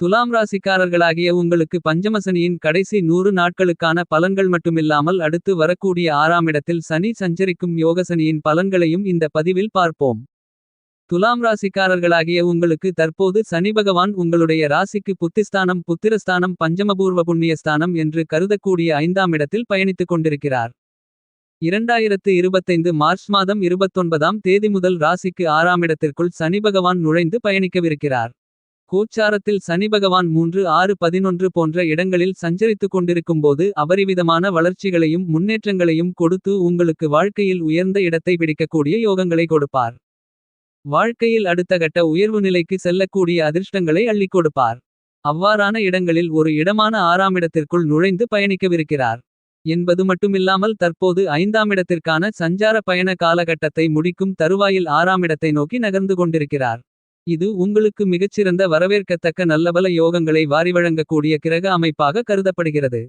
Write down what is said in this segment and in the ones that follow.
துலாம் ராசிக்காரர்களாகிய உங்களுக்கு பஞ்சமசனியின் கடைசி நூறு நாட்களுக்கான பலன்கள் மட்டுமில்லாமல் அடுத்து வரக்கூடிய ஆறாம் இடத்தில் சனி சஞ்சரிக்கும் யோகசனியின் பலன்களையும் இந்த பதிவில் பார்ப்போம். துலாம் ராசிக்காரர்களாகிய உங்களுக்கு தற்போது சனி பகவான் உங்களுடைய ராசிக்கு புத்திஸ்தானம் புத்திரஸ்தானம் பஞ்சமபூர்வ புண்ணியஸ்தானம் என்று கருதக்கூடிய ஐந்தாம் இடத்தில் பயணித்துக் கொண்டிருக்கிறார். 2025 மார்ச் மாதம் 29ஆம் தேதி முதல் ராசிக்கு ஆறாம் இடத்திற்குள் சனி பகவான் நுழைந்து பயணிக்கவிருக்கிறார். கோச்சாரத்தில் சனி பகவான் மூன்று ஆறு பதினொன்று போன்ற இடங்களில் சஞ்சரித்துக் கொண்டிருக்கும்போது அபரிவிதமான வளர்ச்சிகளையும் முன்னேற்றங்களையும் கொடுத்து உங்களுக்கு வாழ்க்கையில் உயர்ந்த இடத்தை பிடிக்கக்கூடிய யோகங்களை கொடுப்பார். வாழ்க்கையில் அடுத்த கட்ட உயர்வு நிலைக்கு செல்லக்கூடிய அதிர்ஷ்டங்களை அள்ளிக் கொடுப்பார். அவ்வாறான இடங்களில் ஒரு இடமான ஆறாம் இடத்திற்குள் நுழைந்து பயணிக்கவிருக்கிறார். என்பது மட்டுமில்லாமல் தற்போது ஐந்தாம் இடத்திற்கான சஞ்சார பயண காலகட்டத்தை முடிக்கும் தருவாயில் ஆறாம் இடத்தை நோக்கி நகர்ந்து கொண்டிருக்கிறார். இது உங்களுக்கு மிகச்சிறந்த வரவேற்கத்தக்க நல்லபல யோகங்களை வாரி வழங்கக்கூடிய கிரக அமைப்பாக கருதப்படுகிறது.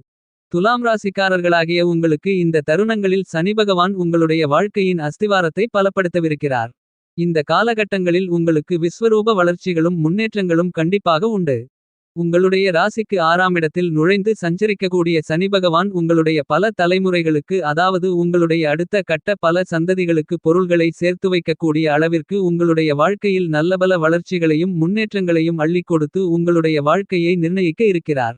துலாம் ராசிக்காரர்களாகிய உங்களுக்கு இந்த தருணங்களில் சனி பகவான் உங்களுடைய வாழ்க்கையின் அஸ்திவாரத்தை பலப்படுத்தவிருக்கிறார். இந்த காலகட்டங்களில் உங்களுக்கு விஸ்வரூப வளர்ச்சிகளும் முன்னேற்றங்களும் கண்டிப்பாக உண்டு. உங்களுடைய ராசிக்கு ஆறாம் இடத்தில் நுழைந்து சஞ்சரிக்கக்கூடிய சனி பகவான் உங்களுடைய பல தலைமுறைகளுக்கு அதாவது உங்களுடைய அடுத்த கட்ட பல சந்ததிகளுக்கு பொருள்களை சேர்த்து வைக்கக்கூடிய அளவிற்கு உங்களுடைய வாழ்க்கையில் நல்லபல வளர்ச்சிகளையும் முன்னேற்றங்களையும் அள்ளிக் கொடுத்து உங்களுடைய வாழ்க்கையை நிர்ணயிக்க இருக்கிறார்.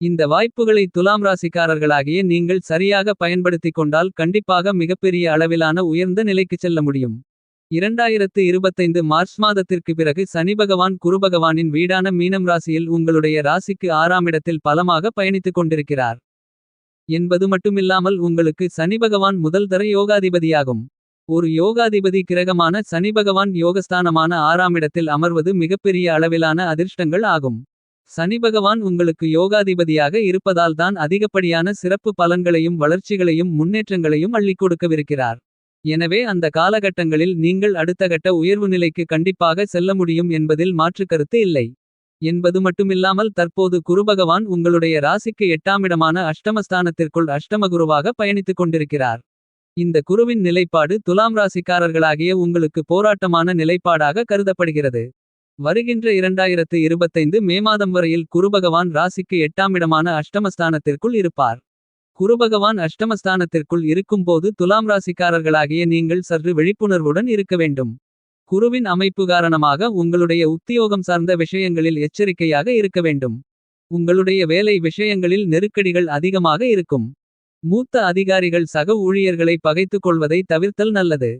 இந்த வாய்ப்புகளை துலாம் ராசிக்காரர்களாகிய நீங்கள் சரியாக பயன்படுத்திக் கொண்டால் கண்டிப்பாக மிகப்பெரிய அளவிலான உயர்ந்த நிலைக்குச் செல்ல முடியும். 2025 மார்ச் மாதத்திற்கு பிறகு சனி பகவான் குருபகவானின் வீடான மீனம் ராசியில் உங்களுடைய ராசிக்கு ஆறாம் இடத்தில் பலமாக பயணித்துக் கொண்டிருக்கிறார். என்பது மட்டுமில்லாமல் உங்களுக்கு சனி பகவான் முதல் தர யோகாதிபதியாகும். ஒரு யோகாதிபதி கிரகமான சனி பகவான் யோகஸ்தானமான ஆறாம் இடத்தில் அமர்வது மிகப்பெரிய அளவிலான அதிர்ஷ்டங்கள் ஆகும். சனி பகவான் உங்களுக்கு யோகாதிபதியாக இருப்பதால் தான் அதிகப்படியான சிறப்பு பலன்களையும் வளர்ச்சிகளையும் முன்னேற்றங்களையும் அள்ளிக் கொடுக்கவிருக்கிறார். எனவே அந்த காலகட்டங்களில் நீங்கள் அடுத்தகட்ட உயர்வு நிலைக்கு கண்டிப்பாக செல்ல முடியும் என்பதில் மாற்றுக்கருத்து இல்லை. என்பது மட்டுமில்லாமல் தற்போது குருபகவான் உங்களுடைய ராசிக்கு எட்டாமிடமான அஷ்டமஸ்தானத்திற்குள் அஷ்டமகுருவாக பயணித்துக் கொண்டிருக்கிறார். இந்த குருவின் நிலைப்பாடு துலாம் ராசிக்காரர்களாகிய உங்களுக்கு போராட்டமான நிலைப்பாடாக கருதப்படுகிறது. வருகின்ற 2025 மே மாதம் வரையில் குருபகவான் ராசிக்கு எட்டாமிடமான அஷ்டமஸ்தானத்திற்குள் இருப்பார். குருபகவான் அஷ்டமஸ்தானத்திற்குள் இருக்கும்போது துலாம் ராசிக்காரர்களாகிய நீங்கள் சற்று விழிப்புணர்வுடன் இருக்க வேண்டும். குருவின் அமைப்பு காரணமாக உங்களுடைய உத்தியோகம் சார்ந்த விஷயங்களில் எச்சரிக்கையாக இருக்க வேண்டும். உங்களுடைய வேலை விஷயங்களில் நெருக்கடிகள் அதிகமாக இருக்கும். மூத்த அதிகாரிகள் சக ஊழியர்களை பகைத்துக் கொள்வதை தவிர்த்தல் நல்லது.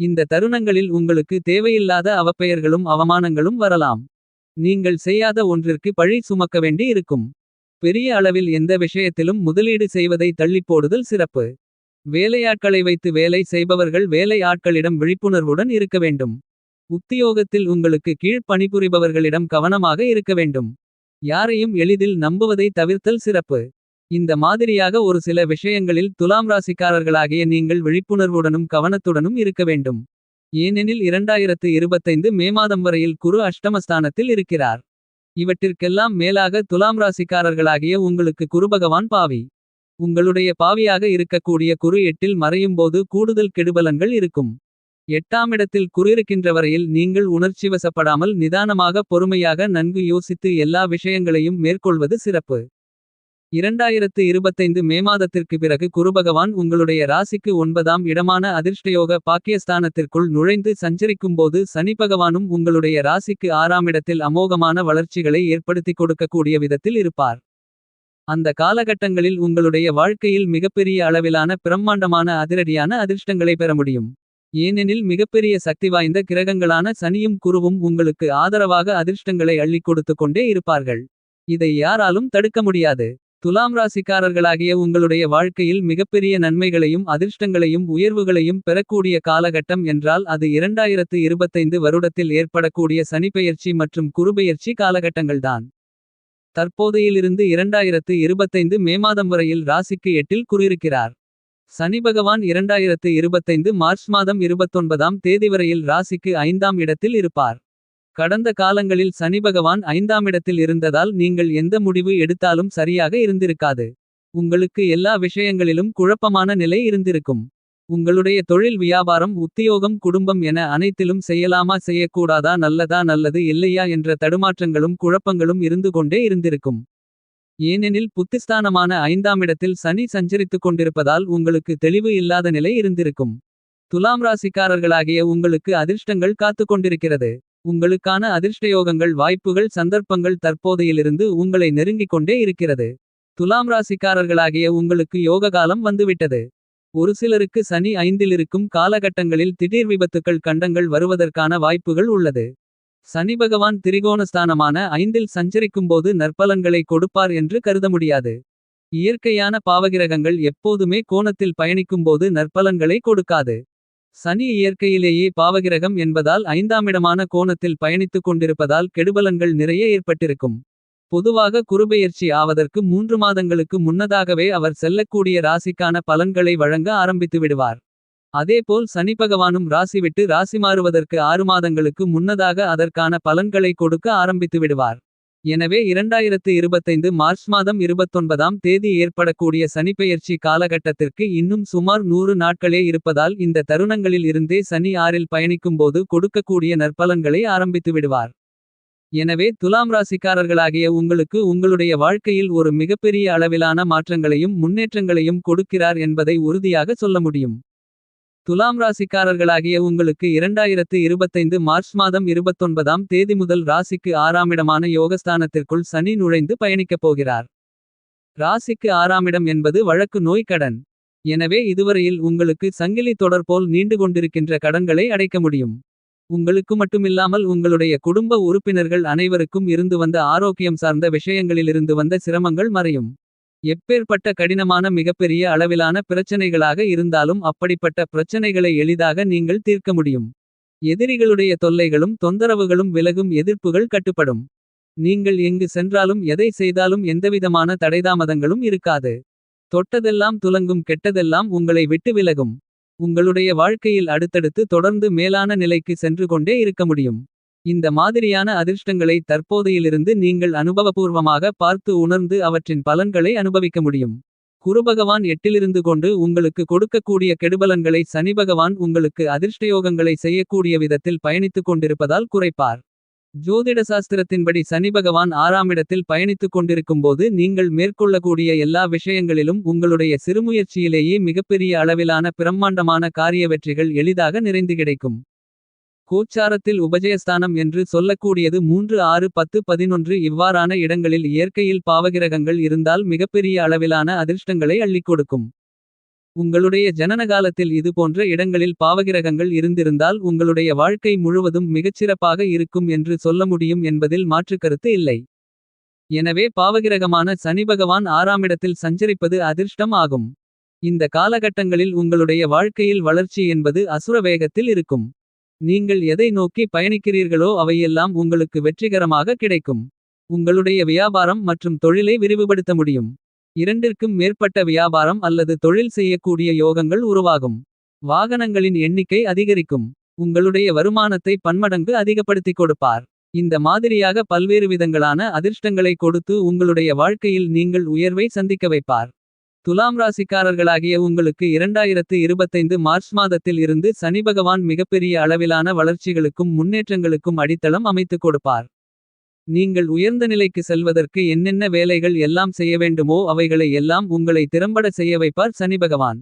இந்த தருணங்களில் உங்களுக்கு தேவையில்லாத அவப்பெயர்களும் அவமானங்களும் வரலாம். நீங்கள் செய்யாத ஒன்றிற்கு பழி சுமக்க வேண்டி இருக்கும். பெரிய அளவில் எந்த விஷயத்திலும் முதலீடு செய்வதை தள்ளிப்போடுதல் சிறப்பு. வேலையாட்களை வைத்து வேலை செய்பவர்கள் வேலை ஆட்களிடம் விழிப்புணர்வுடன் இருக்க வேண்டும். உத்தியோகத்தில் உங்களுக்கு கீழ் பணிபுரிபவர்களிடம் கவனமாக இருக்க வேண்டும். யாரையும் எளிதில் நம்புவதை தவிர்த்தல் சிறப்பு. இந்த மாதிரியாக ஒரு சில விஷயங்களில் துலாம் ராசிக்காரர்களாகிய நீங்கள் விழிப்புணர்வுடனும் கவனத்துடனும் இருக்க வேண்டும். ஏனெனில் 2025 மே மாதம் வரையில் குரு அஷ்டமஸ்தானத்தில் இருக்கிறார். இவற்றிற்கெல்லாம் மேலாக துலாம் ராசிக்காரர்களாகிய உங்களுக்கு குருபகவான் பாவி. உங்களுடைய பாவியாக இருக்கக்கூடிய குரு எட்டில் மறையும்போது கூடுதல் கெடுபலங்கள் இருக்கும். எட்டாமிடத்தில் குறியிருக்கின்ற வரையில் நீங்கள் உணர்ச்சிவசப்படாமல் நிதானமாக பொறுமையாக நன்கு யோசித்து எல்லா விஷயங்களையும் மேற்கொள்வது சிறப்பு. 2025 மே மாதத்திற்கு பிறகு குருபகவான் உங்களுடைய ராசிக்கு ஒன்பதாம் இடமான அதிர்ஷ்டயோக பாக்கியஸ்தானத்திற்குள் நுழைந்து சஞ்சரிக்கும்போது சனி பகவானும் உங்களுடைய ராசிக்கு ஆறாம் இடத்தில் அமோகமான வளர்ச்சிகளை ஏற்படுத்திக் கொடுக்கக்கூடிய விதத்தில் இருப்பார். அந்த காலகட்டங்களில் உங்களுடைய வாழ்க்கையில் மிகப்பெரிய அளவிலான பிரம்மாண்டமான அதிரடியான அதிர்ஷ்டங்களை பெற முடியும். ஏனெனில் மிகப்பெரிய சக்தி வாய்ந்த கிரகங்களான சனியும் குருவும் உங்களுக்கு ஆதரவாக அதிர்ஷ்டங்களை அள்ளிக் கொடுத்து கொண்டே இருப்பார்கள். இதை யாராலும் தடுக்க முடியாது. துலாம் ராசிக்காரர்களாகிய உங்களுடைய வாழ்க்கையில் மிகப்பெரிய நன்மைகளையும் அதிர்ஷ்டங்களையும் உயர்வுகளையும் பெறக்கூடிய காலகட்டம் என்றால் அது 2025 வருடத்தில் ஏற்படக்கூடிய சனிப்பெயர்ச்சி மற்றும் குறுபெயர்ச்சி காலகட்டங்கள்தான். தற்போதையிலிருந்து 2025 மே மாதம் வரையில் ராசிக்கு எட்டில் குறியிருக்கிறார் சனி பகவான் 2025 மார்ச் மாதம் 29ஆம் தேதி வரையில் ராசிக்கு ஐந்தாம் இடத்தில் இருப்பார். கடந்த காலங்களில் சனி பகவான் ஐந்தாமிடத்தில் இருந்ததால் நீங்கள் எந்த முடிவு எடுத்தாலும் சரியாக இருந்திருக்காது. உங்களுக்கு எல்லா விஷயங்களிலும் குழப்பமான நிலை இருந்திருக்கும். உங்களுடைய தொழில் வியாபாரம் உத்தியோகம் குடும்பம் என அனைத்திலும் செய்யலாமா செய்யக்கூடாதா நல்லதா நல்லது இல்லையா என்ற தடுமாற்றங்களும் குழப்பங்களும் இருந்து கொண்டே இருந்திருக்கும். ஏனெனில் புத்திஸ்தானமான ஐந்தாமிடத்தில் சனி சஞ்சரித்துக் கொண்டிருப்பதால் உங்களுக்கு தெளிவு இல்லாத நிலை இருந்திருக்கும். துலாம் ராசிக்காரர்களாகிய உங்களுக்கு அதிர்ஷ்டங்கள் காத்துக் கொண்டிருக்கிறது. உங்களுக்கான அதிர்ஷ்டயோகங்கள் வாய்ப்புகள் சந்தர்ப்பங்கள் தற்போதையிலிருந்து உங்களை நெருங்கிக் கொண்டே இருக்கிறது. துலாம் ராசிக்காரர்களாகிய உங்களுக்கு யோக காலம் வந்துவிட்டது. ஒரு சிலருக்கு சனி ஐந்திலிருக்கும் காலகட்டங்களில் திடீர் விபத்துக்கள் கண்டங்கள் வருவதற்கான வாய்ப்புகள் உள்ளது. சனி பகவான் திரிகோணஸ்தானமான ஐந்தில் சஞ்சரிக்கும்போது நற்பலன்களை கொடுப்பார் என்று கருத முடியாது. இயற்கையான பாவகிரகங்கள் எப்போதுமே கோணத்தில் பயணிக்கும்போது நற்பலன்களை கொடுக்காது. சனி இயற்கையிலேயே பாவகிரகம் என்பதால் ஐந்தாமிடமான கோணத்தில் பயணித்துக் கொண்டிருப்பதால் கெடுபலன்கள் நிறைய ஏற்பட்டிருக்கும். பொதுவாக குருபெயர்ச்சி ஆவதற்கு மூன்று மாதங்களுக்கு முன்னதாகவே அவர் செல்லக்கூடிய ராசிக்கான பலன்களை வழங்க ஆரம்பித்து விடுவார். அதேபோல் சனிபகவானும் ராசி விட்டு ராசி மாறுவதற்கு ஆறு மாதங்களுக்கு முன்னதாக அதற்கான பலன்களை கொடுக்க ஆரம்பித்து விடுவார். எனவே 2025 மார்ச் மாதம் 29ஆம் தேதி ஏற்படக்கூடிய சனிப்பெயர்ச்சி காலகட்டத்திற்கு இன்னும் சுமார் நூறு நாட்களே இருப்பதால் இந்த தருணங்களில் இருந்தே சனி ஆறில் பயணிக்கும்போது கொடுக்கக்கூடிய நற்பலன்களை ஆரம்பித்து விடுவார். எனவே துலாம் ராசிக்காரர்களாகிய உங்களுக்கு உங்களுடைய வாழ்க்கையில் ஒரு மிகப்பெரிய அளவிலான மாற்றங்களையும் முன்னேற்றங்களையும் கொடுக்கிறார் என்பதை உறுதியாக சொல்ல முடியும். துலாம் ராசிக்காரர்களாகிய உங்களுக்கு 2025 மார்ச் மாதம் 29ஆம் தேதி முதல் ராசிக்கு ஆறாமிடமான யோகஸ்தானத்திற்குள் சனி நுழைந்து பயணிக்கப் போகிறார். ராசிக்கு ஆறாமிடம் என்பது வழக்கு நோய் கடன். எனவே இதுவரையில் உங்களுக்கு சங்கிலி தொடர் போல் நீண்டு கொண்டிருக்கின்ற கடன்களை அடைக்க முடியும். உங்களுக்கு மட்டுமில்லாமல் உங்களுடைய குடும்ப உறுப்பினர்கள் அனைவருக்கும் இருந்து வந்த ஆரோக்கியம் சார்ந்த விஷயங்களிலிருந்து வந்த சிரமங்கள் மறையும். எப்பேற்பட்ட கடினமான மிகப்பெரிய அளவிலான பிரச்சனைகளாக இருந்தாலும் அப்படிப்பட்ட பிரச்சனைகளை எளிதாக நீங்கள் தீர்க்க முடியும். எதிரிகளுடைய தொல்லைகளும் தொந்தரவுகளும் விலகும் எதிர்ப்புகள் கட்டுப்படும். நீங்கள் எங்கு சென்றாலும் எதை செய்தாலும் எந்தவிதமான தடைதாமதங்களும் இருக்காது. தொட்டதெல்லாம் துலங்கும் கெட்டதெல்லாம் உங்களை விட்டு விலகும். உங்களுடைய வாழ்க்கையில் அடுத்தடுத்து தொடர்ந்து மேலான நிலைக்கு சென்று கொண்டே இருக்க முடியும். இந்த மாதிரியான அதிர்ஷ்டங்களை தற்போதையிலிருந்து நீங்கள் அனுபவபூர்வமாக பார்த்து உணர்ந்து அவற்றின் பலன்களை அனுபவிக்க முடியும். குருபகவான் எட்டிலிருந்து கொண்டு உங்களுக்கு கொடுக்கக்கூடிய கெடுபலன்களை சனிபகவான் உங்களுக்கு அதிர்ஷ்டயோகங்களை செய்யக்கூடிய விதத்தில் பயணித்துக் கொண்டிருப்பதால் குறைப்பார். ஜோதிட சாஸ்திரத்தின்படி சனிபகவான் ஆறாமிடத்தில் பயணித்துக் கொண்டிருக்கும்போது நீங்கள் மேற்கொள்ளக்கூடிய எல்லா விஷயங்களிலும் உங்களுடைய சிறுமுயற்சியிலேயே மிகப்பெரிய அளவிலான பிரம்மாண்டமான காரிய வெற்றிகள் எளிதாக நிறைந்து கிடைக்கும். கோச்சாரத்தில் உபஜயஸ்தானம் என்று சொல்லக்கூடியது மூன்று ஆறு பத்து பதினொன்று இவ்வாறான இடங்களில் இயற்கையில் பாவகிரகங்கள் இருந்தால் மிகப்பெரிய அளவிலான அதிர்ஷ்டங்களை அள்ளிக் கொடுக்கும். உங்களுடைய ஜனனகாலத்தில் இதுபோன்ற இடங்களில் பாவகிரகங்கள் இருந்திருந்தால் உங்களுடைய வாழ்க்கை முழுவதும் மிகச்சிறப்பாக இருக்கும் என்று சொல்ல முடியும் என்பதில் மாற்றுக்கருத்து இல்லை. எனவே பாவகிரகமான சனிபகவான் ஆறாமிடத்தில் சஞ்சரிப்பது அதிர்ஷ்டம் ஆகும். இந்த காலகட்டங்களில் உங்களுடைய வாழ்க்கையில் வளர்ச்சி என்பது அசுர வேகத்தில் இருக்கும். நீங்கள் எதை நோக்கி பயணிக்கிறீர்களோ அவையெல்லாம் உங்களுக்கு வெற்றிகரமாக கிடைக்கும். உங்களுடைய வியாபாரம் மற்றும் தொழிலை விரிவுபடுத்த முடியும். இரண்டிற்கும் மேற்பட்ட வியாபாரம் அல்லது தொழில் செய்யக்கூடிய யோகங்கள் உருவாகும். வாகனங்களின் எண்ணிக்கை அதிகரிக்கும். உங்களுடைய வருமானத்தை பன்மடங்கு அதிகப்படுத்திக் கொடுப்பார். இந்த மாதிரியாக பல்வேறு விதங்களான அதிர்ஷ்டங்களை கொடுத்து உங்களுடைய வாழ்க்கையில் நீங்கள் உயர்வை சந்திக்க வைப்பார். துலாம் ராசிக்காரர்களாகிய உங்களுக்கு 2025 மார்ச் மாதத்தில் இருந்து சனிபகவான் மிகப்பெரிய அளவிலான வளர்ச்சிகளுக்கும் முன்னேற்றங்களுக்கும் அடித்தளம் அமைத்துக் கொடுப்பார். நீங்கள் உயர்ந்த நிலைக்கு செல்வதற்கு என்னென்ன வேலைகள் எல்லாம் செய்ய வேண்டுமோ அவைகளை எல்லாம் உங்களை திறம்பட செய்ய வைப்பார் சனிபகவான்.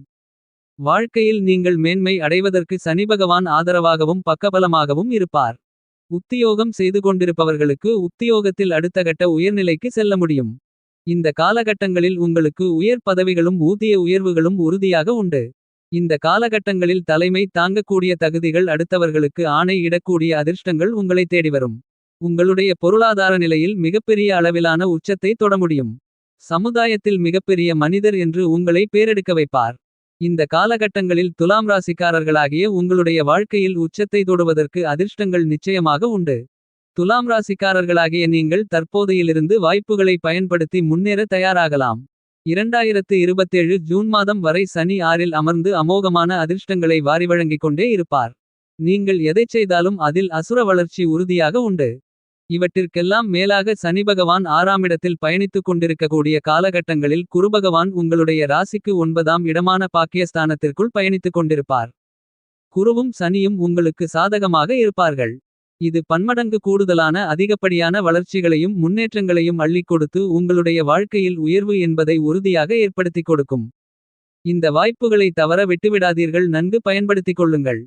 வாழ்க்கையில் நீங்கள் மேன்மை அடைவதற்கு சனிபகவான் ஆதரவாகவும் பக்கபலமாகவும் இருப்பார். உத்தியோகம் செய்து கொண்டிருப்பவர்களுக்கு உத்தியோகத்தில் அடுத்தகட்ட உயர்நிலைக்கு செல்ல முடியும். இந்த காலகட்டங்களில் உங்களுக்கு உயர் பதவிகளும் ஊதிய உயர்வுகளும் உறுதியாக உண்டு. இந்த காலகட்டங்களில் தலைமை தாங்கக்கூடிய தகுதிகள் அடுத்தவர்களுக்கு ஆணை இடக்கூடிய அதிர்ஷ்டங்கள் உங்களை தேடிவரும். உங்களுடைய பொருளாதார நிலையில் மிகப்பெரிய அளவிலான உச்சத்தை தொட முடியும். சமுதாயத்தில் மிகப்பெரிய மனிதர் என்று உங்களை பேரெடுக்க வைப்பார். இந்த காலகட்டங்களில் துலாம் ராசிக்காரர்களாகிய உங்களுடைய வாழ்க்கையில் உச்சத்தை தொடுவதற்கு அதிர்ஷ்டங்கள் நிச்சயமாக உண்டு. துலாம் ராசிக்காரர்களாகிய நீங்கள் தற்போதையிலிருந்து வாய்ப்புகளை பயன்படுத்தி முன்னேற தயாராகலாம். 2027 ஜூன் மாதம் வரை சனி ஆறில் அமர்ந்து அமோகமான அதிர்ஷ்டங்களை வாரி வழங்கிக் கொண்டே இருப்பார். நீங்கள் எதைச் செய்தாலும் அதில் அசுர வளர்ச்சி உறுதியாக உண்டு. இவற்றிற்கெல்லாம் மேலாக சனிபகவான் ஆறாமிடத்தில் பயணித்துக் கொண்டிருக்கக்கூடிய காலகட்டங்களில் குருபகவான் உங்களுடைய ராசிக்கு ஒன்பதாம் இடமான பாக்கியஸ்தானத்திற்குள் பயணித்துக் கொண்டிருப்பார். குருவும் சனியும் உங்களுக்கு சாதகமாக இருப்பார்கள். இது பன்மடங்கு கூடுதலான அதிகப்படியான வளர்ச்சிகளையும் முன்னேற்றங்களையும் அள்ளிக் கொடுத்து உங்களுடைய வாழ்க்கையில் உயர்வு என்பதை உறுதியாக ஏற்படுத்திக் கொடுக்கும். இந்த வாய்ப்புகளை தவற விட்டுவிடாதீர்கள் நன்கு பயன்படுத்திக் கொள்ளுங்கள்.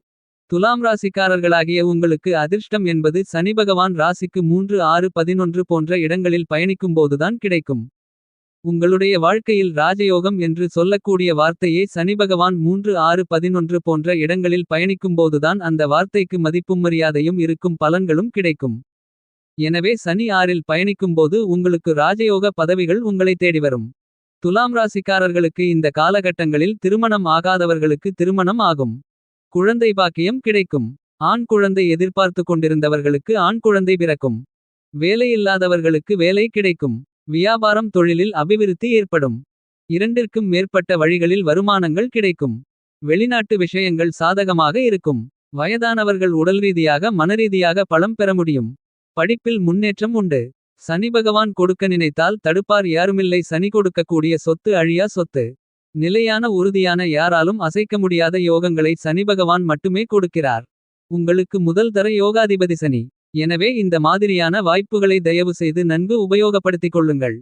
துலாம் ராசிக்காரர்களாகிய உங்களுக்கு அதிர்ஷ்டம் என்பது சனிபகவான் ராசிக்கு மூன்று ஆறு பதினொன்று போன்ற இடங்களில் பயணிக்கும்போதுதான் கிடைக்கும். உங்களுடைய வாழ்க்கையில் ராஜயோகம் என்று சொல்லக்கூடிய வார்த்தையே சனிபகவான் மூன்று ஆறு பதினொன்று போன்ற இடங்களில் பயணிக்கும்போதுதான் அந்த வார்த்தைக்கு மதிப்பும் மரியாதையும் இருக்கும் பலன்களும் கிடைக்கும். எனவே சனி ஆறில் பயணிக்கும்போது உங்களுக்கு ராஜயோக பதவிகள் உங்களை தேடிவரும். துலாம் ராசிக்காரர்களுக்கு இந்த காலகட்டங்களில் திருமணம் ஆகாதவர்களுக்கு திருமணம் ஆகும். குழந்தை பாக்கியம் கிடைக்கும். ஆண் குழந்தை எதிர்பார்த்து கொண்டிருந்தவர்களுக்கு ஆண் குழந்தை பிறக்கும். வேலையில்லாதவர்களுக்கு வேலை கிடைக்கும். வியாபாரம் தொழிலில் அபிவிருத்தி ஏற்படும். இரண்டிற்கும் மேற்பட்ட வழிகளில் வருமானங்கள் கிடைக்கும். வெளிநாட்டு விஷயங்கள் சாதகமாக இருக்கும். வயதானவர்கள் உடல்ரீதியாக மனரீதியாக பலம் பெற முடியும். படிப்பில் முன்னேற்றம் உண்டு. சனி பகவான் கொடுக்க நினைத்தால் தடுப்பார் யாருமில்லை சனி கொடுக்கக்கூடிய சொத்து அழியா சொத்து. நிலையான உறுதியான யாராலும் அசைக்க முடியாத யோகங்களை சனிபகவான் மட்டுமே கொடுக்கிறார். உங்களுக்கு முதல் தர யோகாதிபதி சனி. எனவே இந்த மாதிரியான வாய்ப்புகளை தயவு செய்து நன்கு உபயோகப்படுத்திக் கொள்ளுங்கள்.